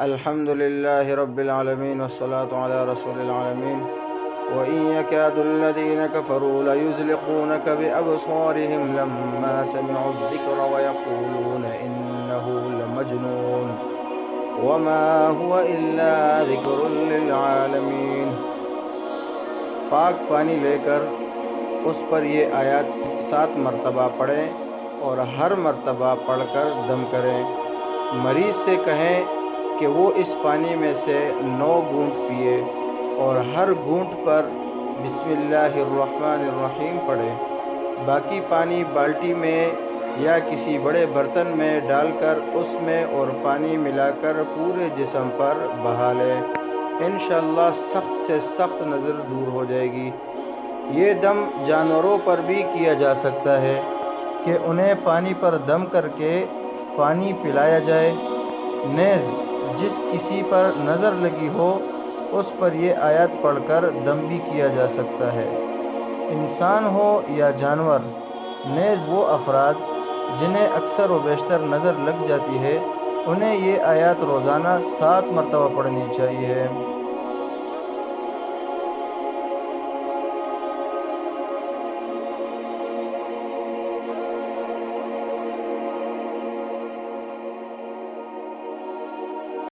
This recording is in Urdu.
الحمد لله رب العالمين والصلاة على رسول العالمين. وإن يكاد الذين كفروا ليزلقونك بأبصارهم لما سمعوا الذكر ويقولون إنه لمجنون. وما هو إلا ذكر للعالمين. پاک پانی لے کر اس پر یہ آیات سات مرتبہ پڑھیں اور ہر مرتبہ پڑھ کر دم کریں۔ مریض سے کہیں کہ وہ اس پانی میں سے نو گونٹ پیے اور ہر گونٹ پر بسم اللہ الرحمن الرحیم پڑھے۔ باقی پانی بالٹی میں یا کسی بڑے برتن میں ڈال کر اس میں اور پانی ملا کر پورے جسم پر بہا لے۔ انشاءاللہ سخت سے سخت نظر دور ہو جائے گی۔ یہ دم جانوروں پر بھی کیا جا سکتا ہے کہ انہیں پانی پر دم کر کے پانی پلایا جائے۔ نیز جس کسی پر نظر لگی ہو، اس پر یہ آیات پڑھ کر دم بھی کیا جا سکتا ہے۔ انسان ہو یا جانور، نیز وہ افراد جنہیں اکثر و بیشتر نظر لگ جاتی ہے، انہیں یہ آیات روزانہ سات مرتبہ پڑھنی چاہیے۔